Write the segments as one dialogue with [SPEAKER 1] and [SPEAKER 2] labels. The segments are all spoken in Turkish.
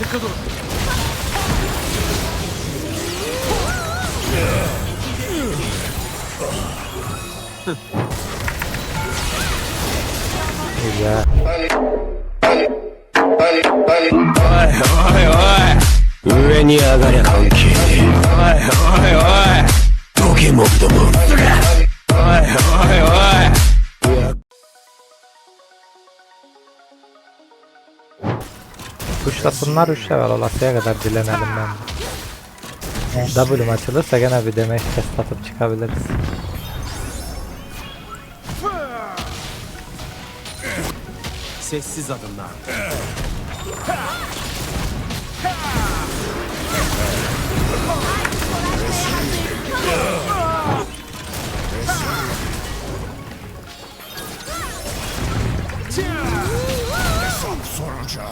[SPEAKER 1] Dur.
[SPEAKER 2] Güzel.
[SPEAKER 3] おいおい。おい上に上がりゃ関係ねえ。おいおいおい
[SPEAKER 2] Kuşlasınlar 3 level olasıya kadar dilenelim bence. W'm açılırsa gene bir demek test atıp çıkabiliriz.
[SPEAKER 1] Sessiz adımlar. Ejder.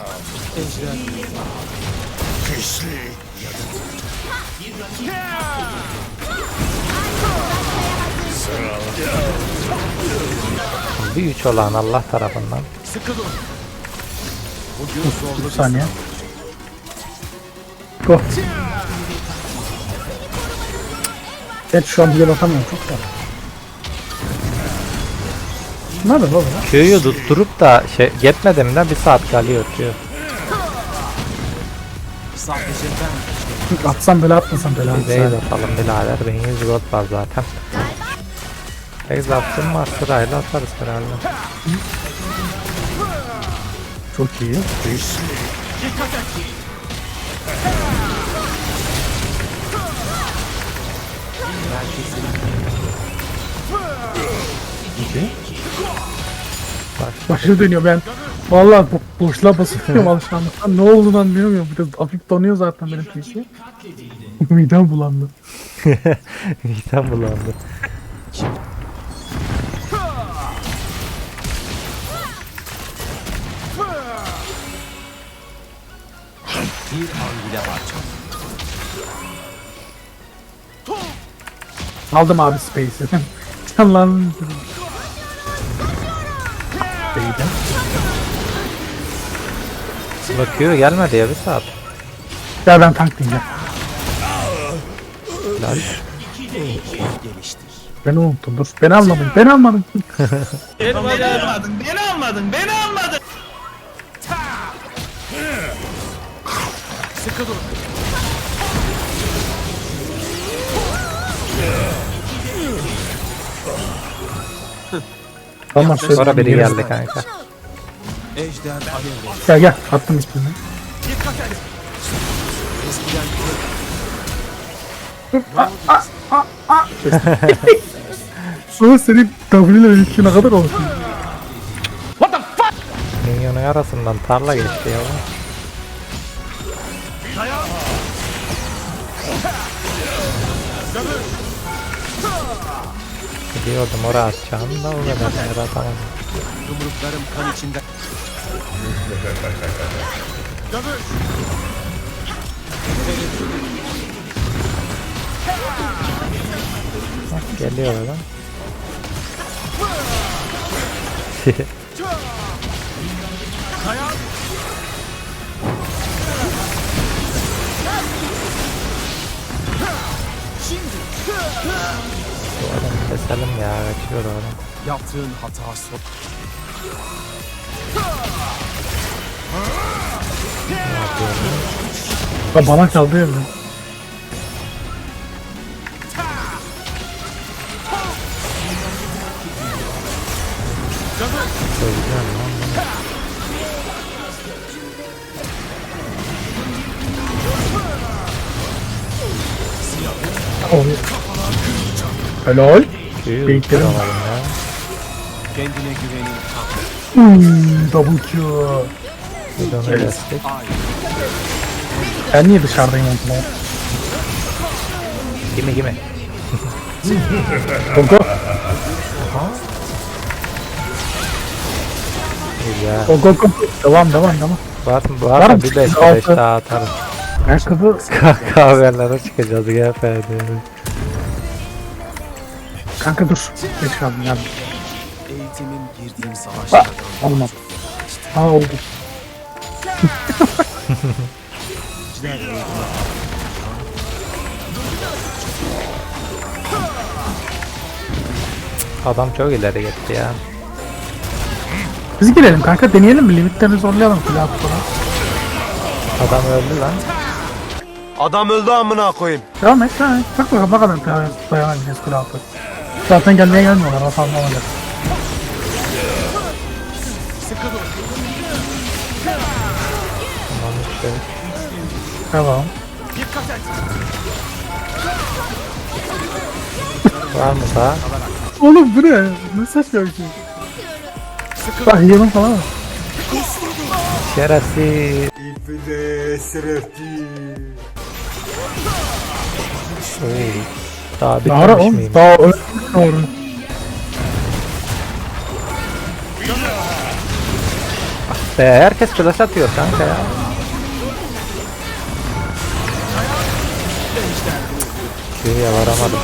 [SPEAKER 2] Bir 3 olan Allah tarafından.
[SPEAKER 1] Sıkı dur. Bugün zorlu bir
[SPEAKER 4] saniye. Go. Evet şu an bile bakamıyorum çok zor. Ne yapıyor baba?
[SPEAKER 2] Q'yu tutturup da şey gitmedim de bir saat kalıyor
[SPEAKER 1] ben
[SPEAKER 4] Atsam bela atmasam bela atsam.
[SPEAKER 2] atalım birader. 1100 gold var zaten. Base attım var sırayla atarız herhalde.
[SPEAKER 4] Çok iyi. Başı dönüyor ben. Vallahi bu boşluğa basıyorum alışkanlıktan. Ne olduğundan bilmiyorum. Bir de hafif donuyor zaten benim PC. Midem bulandı.
[SPEAKER 2] İyiden bulandı.
[SPEAKER 1] bir an bile.
[SPEAKER 4] Aldım abi Space'i. Canlandım.
[SPEAKER 2] Bak Q gelmedi ya bir saat.
[SPEAKER 4] Ya ben tank diyeceğim.
[SPEAKER 2] Lal.
[SPEAKER 1] Geliştir.
[SPEAKER 4] Beni unuttum dur. Beni almadın. Beni almadın.
[SPEAKER 1] Sıkı dur.
[SPEAKER 4] Tamam.
[SPEAKER 2] Sonra biri geldi kanka.
[SPEAKER 1] Ejder alevleri.
[SPEAKER 4] Gel gel. Attım ismini.
[SPEAKER 1] Dikkat et. Eskiden
[SPEAKER 4] Sonra senin W ile ne kadar olsun?
[SPEAKER 2] Minyonun arasından tarla geçti ya. Biliyordum oraya atacağını da o kadar yere atamadım.
[SPEAKER 1] yumruklarım kan içinde. Dövüş.
[SPEAKER 2] Bak geliyor adam.
[SPEAKER 1] Kayan. Şimdi
[SPEAKER 2] Bu adamı keselim ya kaçıyor adam.
[SPEAKER 1] yaptığın hata son.
[SPEAKER 4] Ya bana kaldı ya. Helal.
[SPEAKER 2] Ya.
[SPEAKER 1] Kendine güvenin.
[SPEAKER 4] Hmm, double Q.
[SPEAKER 2] Onu kestik.
[SPEAKER 1] Ay.
[SPEAKER 4] Ben niye dışarıdayım o zaman?
[SPEAKER 2] Gimi gimi.
[SPEAKER 4] Go go.
[SPEAKER 2] Güzel.
[SPEAKER 4] Go go go. Devam devam devam.
[SPEAKER 2] Var mı? Var
[SPEAKER 4] Var
[SPEAKER 2] mı? Bir 5
[SPEAKER 4] Altı.
[SPEAKER 2] 5 daha atarız.
[SPEAKER 4] Ayakkabı.
[SPEAKER 2] Kahvelere çıkacağız GF diye.
[SPEAKER 4] Kanka dur. Geç kaldım geldim.
[SPEAKER 1] Eğitimin girdiğim savaşlardan
[SPEAKER 4] olmadı. Aa oldu.
[SPEAKER 2] Adam çok ileri gitti ya.
[SPEAKER 4] Biz girelim kanka deneyelim mi? Limitlerini zorlayalım kulağı falan.
[SPEAKER 2] Adam öldü lan.
[SPEAKER 3] Adam öldü amına koyayım.
[SPEAKER 4] Devam et devam et. Bak bakalım ne kadar dayan- dayanabileceğiz kulağı Zaten gelmeye gelmiyorlar. Hata anlamadık.
[SPEAKER 2] Tamam işte.
[SPEAKER 4] Tamam.
[SPEAKER 2] Var mı daha?
[SPEAKER 4] Oğlum bu ne? Ne saçma bir şey. Bak yiyelim falan mı?
[SPEAKER 2] Şerefsiz.
[SPEAKER 1] İpide sirefti.
[SPEAKER 2] Uy. Daha
[SPEAKER 4] Daha
[SPEAKER 2] bitmemiş
[SPEAKER 4] oğlum.
[SPEAKER 2] miyim?
[SPEAKER 4] Daha öyle doğru.
[SPEAKER 2] Be, herkes flash atıyor kanka ya. Şuraya varamadım.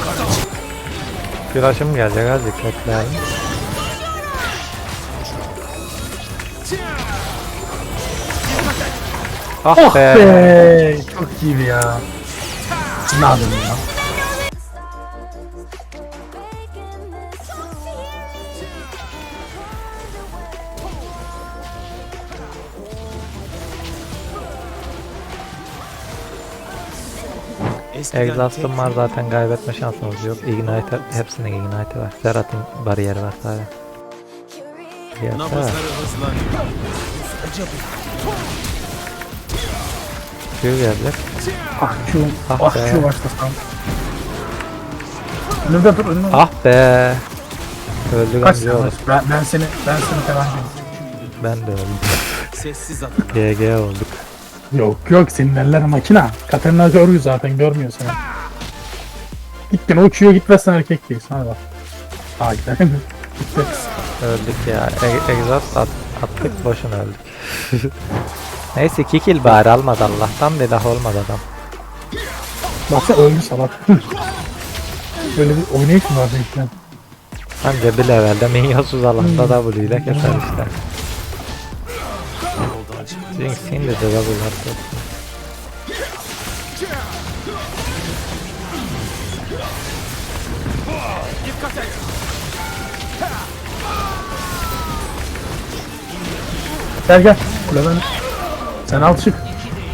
[SPEAKER 2] Flash'ım gelecek az dikkatli abi. Ah
[SPEAKER 4] Oh
[SPEAKER 2] be.
[SPEAKER 4] be. Çok iyiydi ya. Ne yapayım ya?
[SPEAKER 2] Exhaust'um var zaten kaybetme şansımız yok. Ignite hepsinin ignite var. Zerat'ın bariyeri var sadece.
[SPEAKER 1] Nabızları hızlanıyor.
[SPEAKER 2] Q gelecek.
[SPEAKER 4] Ah şu.
[SPEAKER 2] Ah
[SPEAKER 4] Ah
[SPEAKER 2] be.
[SPEAKER 4] şu başlasam. Önümde dur önümde.
[SPEAKER 2] Ah be. Öldü
[SPEAKER 4] Kaç
[SPEAKER 2] olur.
[SPEAKER 4] Ben, ben seni ben seni falan
[SPEAKER 2] Ben de öldüm.
[SPEAKER 1] Sessiz adamlar.
[SPEAKER 2] GG olduk.
[SPEAKER 4] Yok yok senin eller makina. Katerina görüyor zaten görmüyor seni. Gittin uçuyor gitmezsen erkek değilsin hadi bak. Aa gidelim. Gitti.
[SPEAKER 2] Öldük ya. E exhaust at attık boşuna öldük. Neyse 2 kill bari almadı Allah'tan daha olmadı adam.
[SPEAKER 4] Baksana öldü salak. Böyle bir oynayış mı var beklen?
[SPEAKER 2] Anca bir levelde minyonsuz alanda W ile keser işte. Jinx'in de W attı.
[SPEAKER 4] Gel gel. Kuleden. Sen al çık.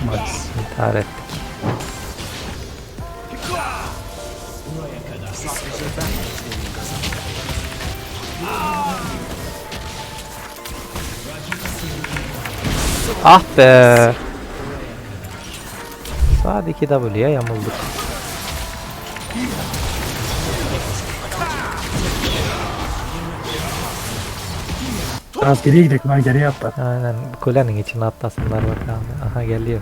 [SPEAKER 4] Max.
[SPEAKER 2] İntihar ettik. Ah be. Sağdaki W'ye yamulduk.
[SPEAKER 4] Biraz geriye gidelim lan geriye atlar.
[SPEAKER 2] Aynen kulenin içine atlasınlar bakalım. Aha geliyor.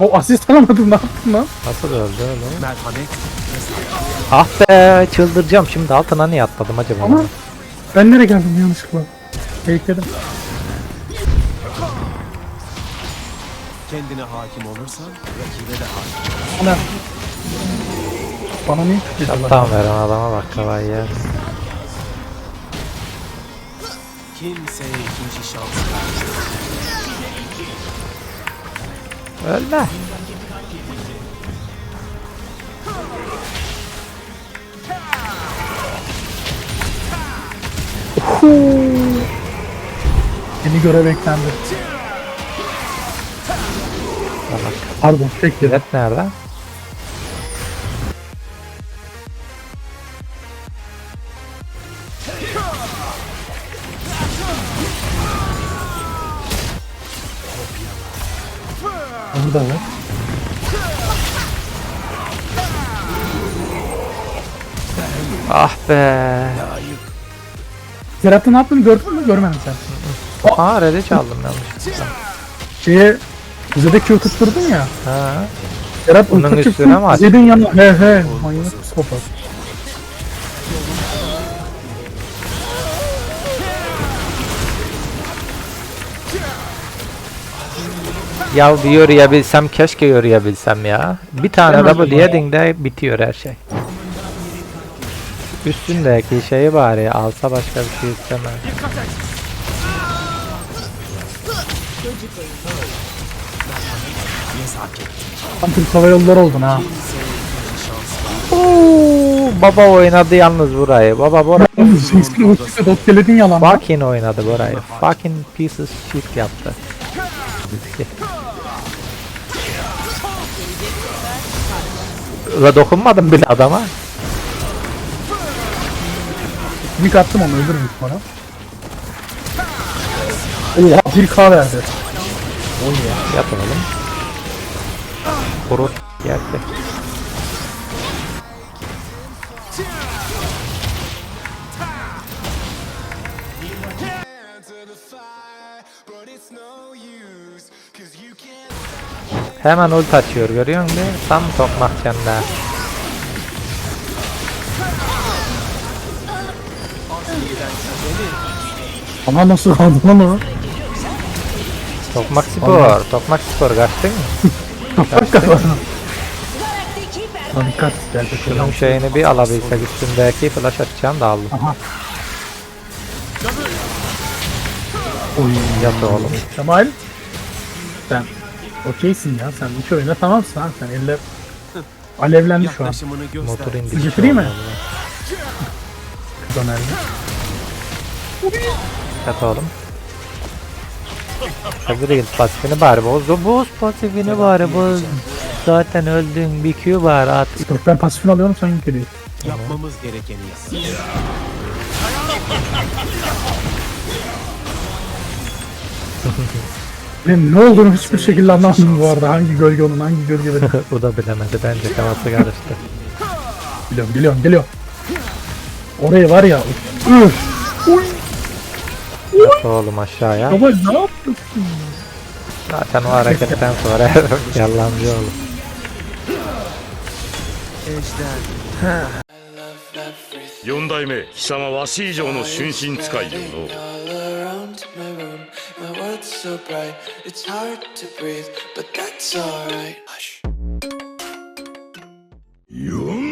[SPEAKER 4] O asist alamadım ne yaptın lan?
[SPEAKER 2] Nasıl öldü oğlum?
[SPEAKER 1] Merhamet.
[SPEAKER 2] Ah be çıldıracağım şimdi altına niye atladım acaba?
[SPEAKER 4] Ama ben nereye geldim yanlışlıkla? Bekledim.
[SPEAKER 1] Kendine hakim olursan rakibe de hakim.
[SPEAKER 4] Ana. Bana niye tutuyorlar?
[SPEAKER 2] Tamam veren adama bak kavayı yer.
[SPEAKER 1] Kimseye ikinci şans vermez.
[SPEAKER 2] Ölme.
[SPEAKER 4] Beni göre beklendi. Pardon bekledim.
[SPEAKER 2] Jet nerede?
[SPEAKER 4] Burada evet.
[SPEAKER 2] Ah be.
[SPEAKER 4] Serhat'ın ne yaptığını gördün mü? Görmedin sen.
[SPEAKER 2] Aa red'i çaldım yanlış.
[SPEAKER 4] Şeye Kuzey'de Q tutturdun ya.
[SPEAKER 2] Ha.
[SPEAKER 4] Serhat
[SPEAKER 2] Bunun
[SPEAKER 4] ulti
[SPEAKER 2] üstüne
[SPEAKER 4] çıktı.
[SPEAKER 2] mi attın?
[SPEAKER 4] Kuzey'den yanına. He he. Manyak psikopat.
[SPEAKER 2] Ya bir yürüyebilsem keşke yürüyebilsem ya. Bir tane
[SPEAKER 4] Ben
[SPEAKER 2] W yedin de bitiyor her şey. Üstündeki şeyi bari alsa başka bir şey istemem.
[SPEAKER 4] Tam Türk Hava Yolları oldun ha.
[SPEAKER 2] Oo, baba oynadı yalnız burayı. Baba burayı
[SPEAKER 4] dotkeledin yalan. lan.
[SPEAKER 2] fucking oynadı burayı. Fucking piece of shit yaptı. Ve dokunmadım bile adama.
[SPEAKER 4] Mik attım onu öldürürüm bana. Oha 1k verdi.
[SPEAKER 2] Yat oğlum. Kuru gerçek. Hemen ult açıyor görüyor musun? Tam tokmak canına.
[SPEAKER 4] Ama nasıl kaldı lan o?
[SPEAKER 2] Tokmak spor. Tokmak spor kaçtın mı?
[SPEAKER 4] Kafanı. Lan dikkat geldi.
[SPEAKER 2] Şunun şeyini bir alabilsek üstündeki flash atacağım da aldım.
[SPEAKER 4] Aha. Oy.
[SPEAKER 2] Yat oğlum.
[SPEAKER 4] Kemal. Sen okeysin ya. Sen iki oyuna tamamsın ha. Sen eller alevlendi şu an.
[SPEAKER 1] Yaklaşımını göster.
[SPEAKER 2] Motor indi.
[SPEAKER 4] Getireyim mi? Dönerli.
[SPEAKER 2] Yat oğlum. Hadi değil pasifini bari boz. Boz pasifini bari boz. Zaten öldün bir Q var at.
[SPEAKER 4] Yok ben pasifini alıyorum sen yüklüyorsun.
[SPEAKER 1] Yapmamız gerekeni yap.
[SPEAKER 4] Ben ne olduğunu hiçbir şekilde anlamadım bu arada. Hangi gölge onun hangi gölge benim.
[SPEAKER 2] Bu da bilemedi bence kafası karıştı.
[SPEAKER 4] Biliyorum geliyorum geliyorum. Orayı var ya. Üf.
[SPEAKER 2] Oy. oğlum aşağıya.
[SPEAKER 4] Baba ne yapıyorsun?
[SPEAKER 2] Zaten o hareketten sonra yalancı
[SPEAKER 5] oğlum.4 代目貴様は C 城の春神使いよの4